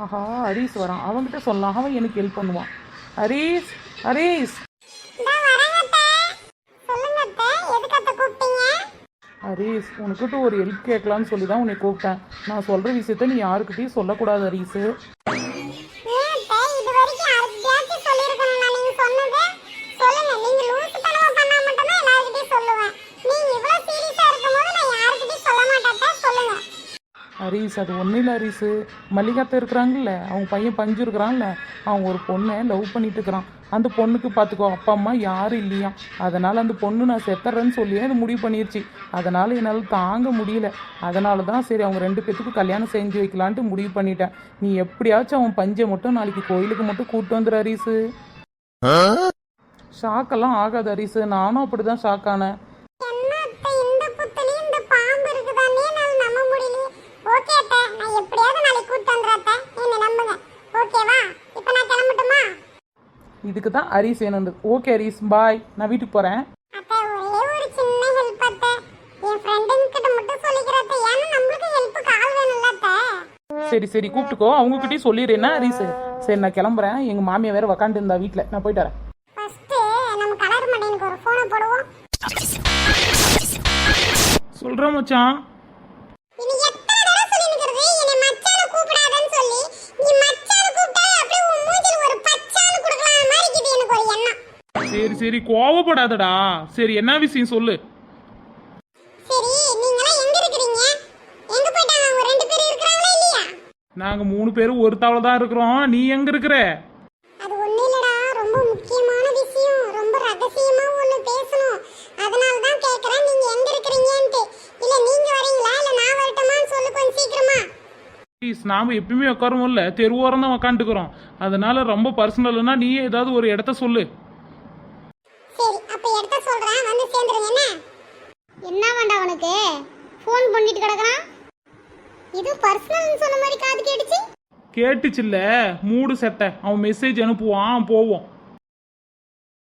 ஆஹா ஹரீஸ் வரான். அவன்கிட்ட சொல்லலாம். அவன் எனக்கு ஹெல்ப் பண்ணுவான். ஹரீஸ் ஹரீஸ். ஹரீஸ் உனக்கிட்ட ஒரு ஹெல்ப் கேட்கலான்னு சொல்லி தான் உன்னை கூப்பிட்டேன். நான் சொல்கிற விஷயத்த நீ யாருக்கிட்டையும் சொல்லக்கூடாது ஹரீஸு. ஹரீஸ் அது ஒன்றும் இல்லை ஹரீஸு மல்லிகாத்த இருக்கிறாங்கல்ல அவங்க பையன் பஞ்சு இருக்கிறான்ல அவன் ஒரு பொண்ணை லவ் பண்ணிட்டு இருக்கிறான். அந்த பொண்ணுக்கு பார்த்துக்கோ அப்பா அம்மா யாரும் இல்லையா? அதனால் அந்த பொண்ணு நான் செத்துறேன்னு சொல்லியே அது முடிவு பண்ணிருச்சு. அதனால் என்னால் தாங்க முடியல. அதனால தான் சரி அவங்க ரெண்டு பேத்துக்கும் கல்யாணம் செஞ்சு வைக்கலான்ட்டு முடிவு பண்ணிட்டேன். நீ எப்படியாச்சும் அவன் பஞ்சை மட்டும் நாளைக்கு கோயிலுக்கு மட்டும் கூப்பிட்டு வந்துடு ஹரீஸு ஷாக்கெல்லாம் ஆகாது ஹரீஸு நானும் அப்படி தான் ஷாக் ஆனேன். இதுக்கு தான் ஹரீஸ் வேணுண்டு ஓகே ஹரீஸ் பாய் நான் வீட்டுக்கு போகிறேன் சரி சரி கூப்பிட்டுக்கோ. அவங்ககிட்டயும் சொல்லிடு என்ன ஹரீஸ் சரி நான் கிளம்புறேன். எங்கள் மாமியா வேற உக்காந்து இருந்தா வீட்டில் நான் போயிட்டு வரேன். சொல்கிறேன் மச்சான். சரி சரி கோவப்படாதடா. சரி என்ன விஷயம் சொல்லு? நாங்கள் மூணு பேரும் ஒரு தவளை தான் இருக்கிறோம். நீ எங்கே இருக்கிற? அது இல்லடா, ரொம்ப முக்கியமான விஷயம். ரொம்ப ரகசியமா ஒண்ணு பேசணும். அதனால தான் கேக்குறேன், நீங்க எங்க இருக்கிறீங்கன்ட்டு. இல்ல நீங்க வரீங்களா, இல்ல நான் வரட்டுமான்னு சொல்லு கொஞ்சம் சீக்கிரமா. ப்ளீஸ் நாம் எப்பயுமே உட்காருவோம் இல்லை தெருவோரம் தான் உக்காந்துக்கிறோம். அதனால ரொம்ப பர்சனல்னா நீ ஏதாவது ஒரு இடத்த சொல்லு சரி, அப்ப எடுத்த சொல்றேன், வந்து சேர்ந்துருங்க என்ன? என்ன வேண்டாம் உனக்கு ஃபோன் பண்ணிட்டு கிடக்குறான் இது பர்சனல்னு சொன்ன மாதிரி காது கேட்டுச்சு? கேட்டுச்சுல்ல மூடு செட்டை அவன் மெசேஜ் அனுப்புவான் போவோம்.